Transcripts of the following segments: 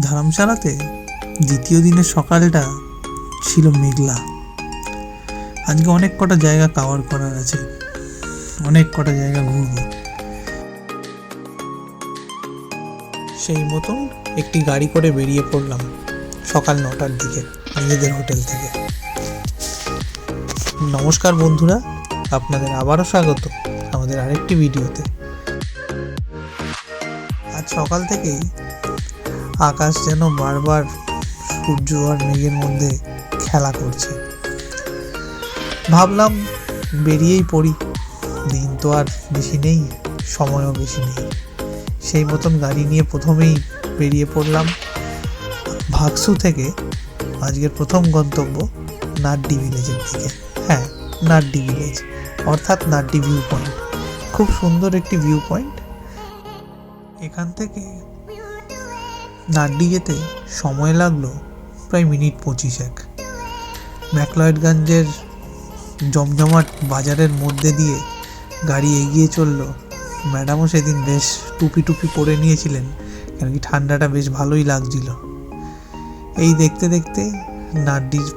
ধর্মশালাতে দ্বিতীয় দিনের সকালটা ছিল মেঘলা। আজকে অনেক কটা জায়গা কাভার করার আছে। অনেক কটা জায়গা ঘুরবো। সেই মতন একটি গাড়ি করে বেরিয়ে পড়লাম সকাল নটার দিকে, নিজেদের হোটেল থেকে। নমস্কার বন্ধুরা, আপনাদের আবারও স্বাগত আমাদের আরেকটি ভিডিওতে। আজ সকাল থেকেই আকাশ যেন বারবার সূর্য আর মেঘের মধ্যে খেলা করছে। ভাবলাম বেরিয়েই পড়ি। দিন তো আর বেশি নেই, সময়ও বেশি নেই। সেই মতন গাড়ি নিয়ে প্রথমেই বেরিয়ে পড়লাম ভাগসু থেকে আজকের প্রথম গন্তব্য নাড্ডি ভিলেজের দিকে। হ্যাঁ নাড্ডি ভিলেজ, অর্থাৎ নাড্ডি ভিউ পয়েন্ট খুব সুন্দর একটি ভিউ পয়েন্ট এখান থেকে নাড্ডি যেতে সময় লাগল প্রায় মিনিট পঁচিশেক। ম্যাকলয়েডগঞ্জের জমজমাট বাজারের মধ্যে দিয়ে গাড়ি এগিয়ে চলল। ম্যাডামও সেদিন বেশ টুপি টুপি পরে নিয়েছিলেন, কেন কি ঠান্ডাটা বেশ ভালোই লাগছিল। এই দেখতে দেখতে নাড্ডির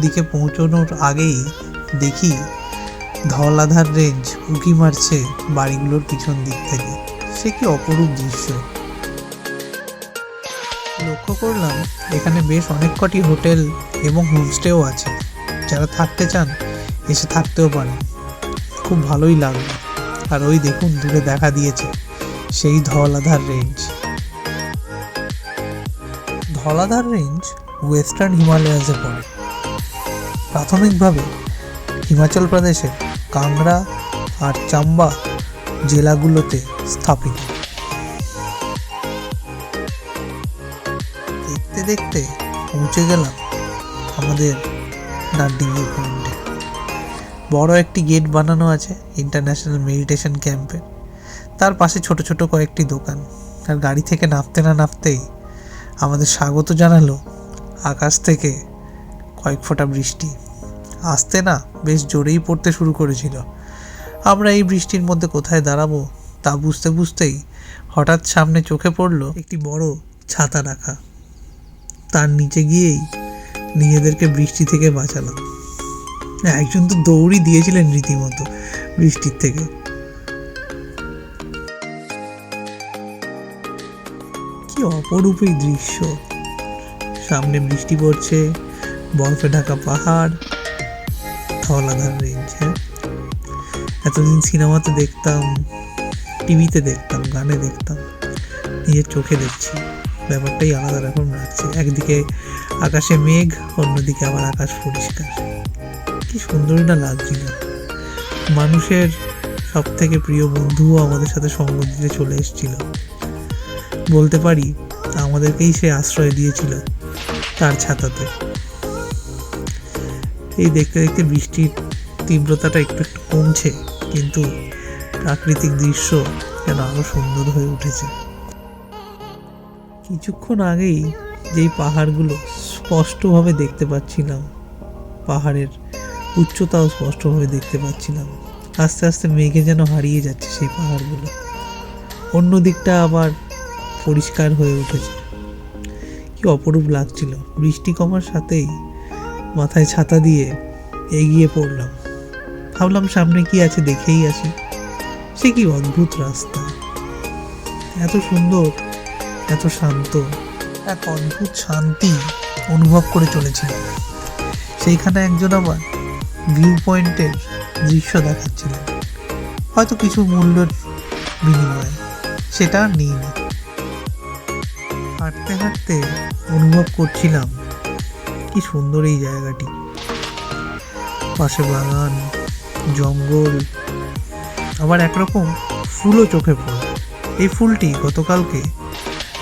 দিকে পৌঁছানোর আগেই দেখি ধওলাধার রেঞ্জ উঁকি মারছে বাড়িগুলোর পিছন দিক থেকে। সে কি অপরূপ দৃশ্য। লক্ষ্য করলাম, এখানে বেশ অনেক কটি হোটেল এবং হোমস্টেও আছে। যারা থাকতে চান, এসে থাকতেও পারেন। খুব ভালোই লাগল। আর ওই দেখুন, দূরে দেখা দিয়েছে সেই Dhauladhar range. Dhauladhar range western হিমালয়াসে পড়ে। প্রাথমিকভাবে হিমাচল প্রদেশের কাংড়া আর চাম্বা জেলাগুলোতে স্থাপিত। দেখতে পৌঁছে গেলাম আমাদের নার্ডিঙ্গি পয়েন্টে বড় একটি গেট বানানো আছে ইন্টারন্যাশনাল মেডিটেশন ক্যাম্পের তার পাশে ছোট ছোট কয়েকটি দোকান। আর গাড়ি থেকে নামতে না নামতেই আমাদের স্বাগত জানালো আকাশ থেকে কয়েক ফোঁটা বৃষ্টি। আসতে না বেশ জোরেই পড়তে শুরু করেছিল। আমরা এই বৃষ্টির মধ্যে কোথায় দাঁড়াবো তা বুঝতে বুঝতেই হঠাৎ সামনে চোখে পড়ল একটি বড় ছাতা রাখা। তার নিচে গিয়েই নিজেদেরকে বৃষ্টি থেকে বাঁচালাম। একজন তো দৌড়ই দিয়েছিলেন রীতিমতো বৃষ্টির থেকে। কি অপরূপ দৃশ্য। সামনে বৃষ্টি পড়ছে, বরফে ঢাকা পাহাড় ধওলাধার রেঞ্জ। হ্যাঁ এতদিন সিনেমাতে দেখতাম, টিভিতে দেখতাম, গানে দেখতাম, নিজের চোখে দেখছি। ব্যাপারটাই আলাদা রকম লাগছে। একদিকে আকাশে মেঘ, অন্যদিকে আবার আকাশ পরিষ্কার। কি সুন্দরই না লাগছিল মানুষের সব থেকে প্রিয় বন্ধুও আমাদের সাথে সঙ্গ দিতে চলে এসেছিল। বলতে পারি, আমাদেরকেই সে আশ্রয় দিয়েছিল তার ছাতাতে। এই দেখতে দেখতে বৃষ্টির তীব্রতাটা একটু একটু কমছে, কিন্তু প্রাকৃতিক দৃশ্য যেন আরও সুন্দর হয়ে উঠেছে। কিছুক্ষণ আগেই যেই পাহাড়গুলো স্পষ্টভাবে দেখতে পাচ্ছিলাম, পাহাড়ের উচ্চতাও স্পষ্টভাবে দেখতে পাচ্ছিলাম। আস্তে আস্তে মেঘে যেন হারিয়ে যাচ্ছে সেই পাহাড়গুলো। অন্য দিকটা আবার পরিষ্কার হয়ে উঠেছে। কি অপরূপ লাগছিল। বৃষ্টি কমার সাথেই মাথায় ছাতা দিয়ে এগিয়ে পড়লাম। ভাবলাম সামনে কি আছে দেখেই আসি। সে কি অদ্ভুত রাস্তা। এত সুন্দর এত শান্ত, এক অদ্ভুত শান্তি অনুভব করে চলেছিলাম। সেইখানে একজন আবার ভিউ পয়েন্টের দৃশ্য দেখাচ্ছিলেন। হয়তো কিছু মূল্যের বিনিময়ে। সেটা নিইনি হাঁটতে হাঁটতে অনুভব করছিলাম, কি সুন্দর এই জায়গাটি। পাশে বাগান, জঙ্গল, আবার একরকম ফুলও চোখে পড়ে। এই ফুলটি গতকালকে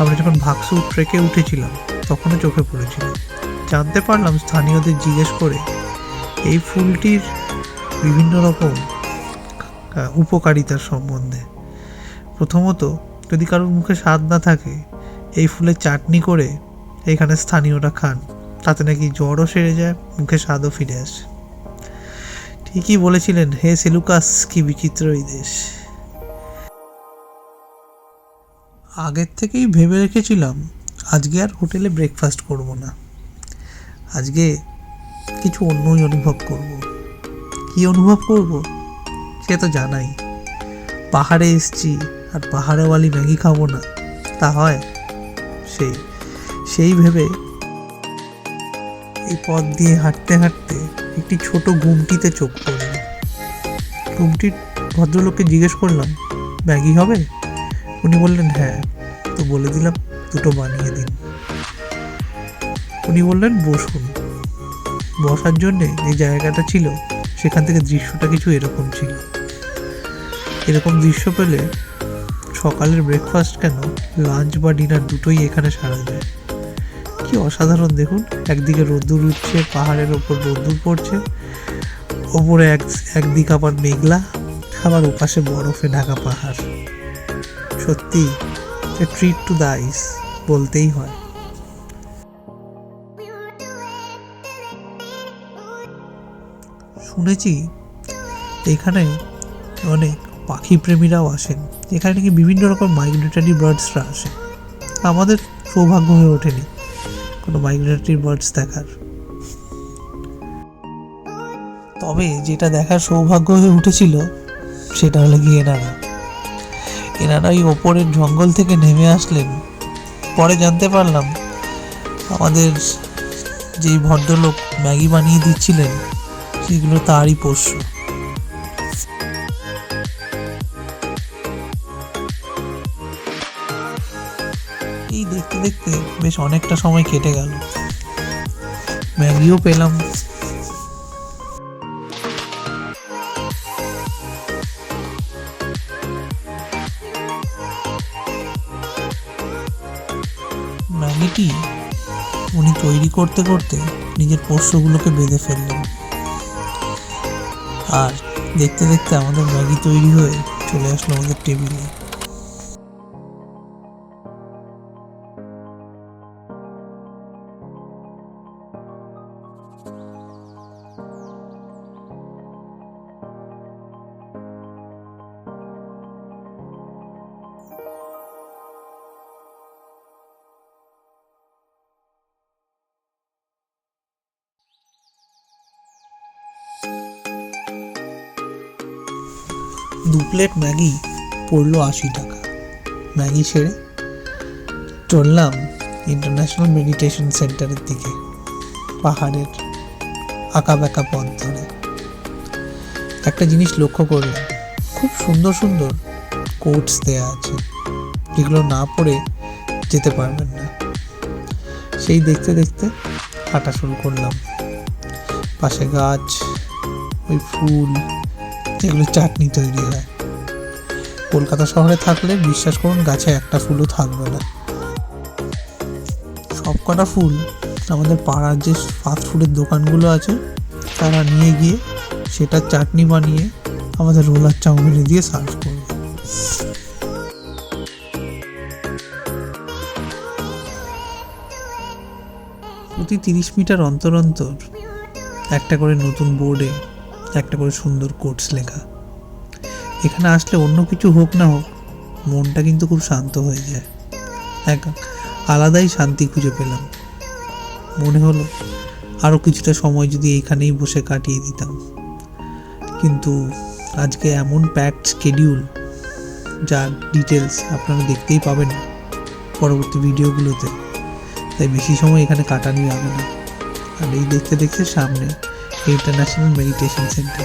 আমরা যখন ভাগসু ট্রেকে উঠেছিলাম, তখনও চোখে পড়েছিল। জানতে পারলাম স্থানীয়দের জিজ্ঞেস করে, এই ফুলটির বিভিন্ন রকম উপকারিতার সম্বন্ধে। প্রথমত, যদি কারোর মুখে স্বাদ না থাকে, এই ফুলের চাটনি করে এখানে স্থানীয়রা খান। তাতে নাকি জ্বরও সেরে যায়, মুখে স্বাদও ফিরে আসে। ঠিকই বলেছিলেন, হে সেলুকাস, কি বিচিত্র এই দেশ। আগের থেকেই ভেবে রেখেছিলাম আজকে আর হোটেলে ব্রেকফাস্ট করব না। আজকে কিছু অন্যই অনুভব করব। কি অনুভব করব? সে তো জানাই। পাহাড়ে এসছি আর পাহাড়েওয়ালি ম্যাগি খাব না। তা হয় সেই সেই ভেবে এই পথ দিয়ে হাঁটতে হাঁটতে একটি ছোট গুমটিতে চোখ পড়ল। গুমটির ভদ্রলোককে জিজ্ঞেস করলাম, ম্যাগি হবে? উনি বললেন হ্যাঁ। তো বলে দিলাম, দুটো বানিয়ে দিন। উনি বললেন, বসুন। বসার জন্যে যে জায়গাটা ছিল, সেখান থেকে দৃশ্যটা কিছু এরকম ছিল। এরকম দৃশ্য পেলে সকালের ব্রেকফাস্ট কেন লাঞ্চ বা ডিনার দুটোই এখানে সারা যায় কি অসাধারণ, দেখুন। একদিকে রোদ্দুর উঠছে, পাহাড়ের ওপর রোদ্দুর পড়ছে, ওপরে এক, একদিক আবার মেঘলা, আবার ওপাশে বরফে ঢাকা পাহাড়। সত্যি ট্রিট টু দ্য আইস বলতেই হয়। শুনেছি এখানে অনেক পাখি প্রেমীরাও আসেন। এখানে নাকি বিভিন্ন রকম মাইগ্রেটারি বার্ডসরা আসে। আমাদের সৌভাগ্য হয়ে ওঠেনি কোনো মাইগ্রেটারি বার্ডস দেখার। তবে যেটা দেখার সৌভাগ্য হয়ে উঠেছিল সেটা হলো গিয়ে এনারা। এনারা ওই ওপরের জঙ্গল থেকে নেমে আসলেন। পরে জানতে পারলাম, আমাদের যেই ভদ্রলোক ম্যাগি বানিয়ে দিচ্ছিলেন, সেগুলো তারই পোষ্য। এই দেখতে দেখতে বেশ অনেকটা সময় কেটে গেল। ম্যাগিও পেলাম। ম্যাগিটি উনি তৈরি করতে করতে নিজের পোষ্যগুলোকে বেঁধে ফেললেন। আর দেখতে দেখতে আমাদের ম্যাগি তৈরি হয়ে চলে আসলো আমাদের টেবিলে। দু প্লেট ম্যাগি পড়ল আশি টাকা। ম্যাগি ছেড়ে চললাম ইন্টারন্যাশনাল মেডিটেশন সেন্টারের দিকে, পাহাড়ের আঁকা বাঁকা পথ ধরে। একটা জিনিস লক্ষ্য করলাম, খুব সুন্দর সুন্দর কোটস দেয়া আছে, যেগুলো না পড়ে যেতে পারবেন না। সেই দেখতে দেখতে হাঁটা শুরু করলাম। পাশে গাছ ওই ফুল যেগুলো চাটনি তৈরি হয়। কলকাতা শহরে থাকলে বিশ্বাস করুন, গাছে একটা ফুলও থাকবে না। সবকটা ফুল আমাদের পাড়ার যে ফাস্ট ফুডের দোকানগুলো আছে, তারা নিয়ে গিয়ে সেটা চাটনি বানিয়ে আমাদের রোলার চাউমিনে দিয়ে সার্ভ করবে। প্রতি তিরিশ মিটার অন্তর অন্তর একটা করে নতুন বোর্ডে একটা করে সুন্দর কোটস লেখা। এখানে আসলে অন্য কিছু হোক না হোক, মনটা কিন্তু খুব শান্ত হয়ে যায়। এক, আলাদাই শান্তি খুঁজে পেলাম। মনে হলো আরও কিছুটা সময় যদি এইখানেই বসে কাটিয়ে দিতাম। কিন্তু আজকে এমন প্যাকড স্কেডিউল যার ডিটেলস আপনারা দেখতেই পাবেন পরবর্তী ভিডিওগুলোতে তাই বেশি সময় এখানে কাটানো যাবে না। আর এই দেখতে দেখতে সামনে ইন্টারন্যাশনাল মেডিটেশন সেন্টার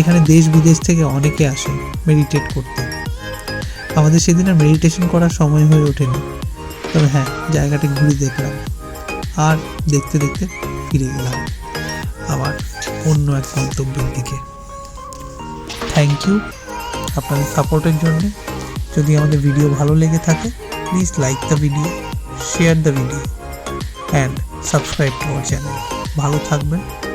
এখানে দেশ বিদেশ থেকে অনেকে আসে মেডিটেট করতে। আমাদের সেদিন আর মেডিটেশন করার সময় হয়ে ওঠেনি। তবে হ্যাঁ জায়গাটা ঘুরে দেখলাম। আর দেখতে দেখতে ফিরে গেলাম আবার অন্য এক গন্তব্যের দিকে। থ্যাংক ইউ আপনাদের সাপোর্টের জন্য। যদি আমাদের ভিডিও ভালো লেগে থাকে please like the video share the video and subscribe to our channel ভালো থাকবেন।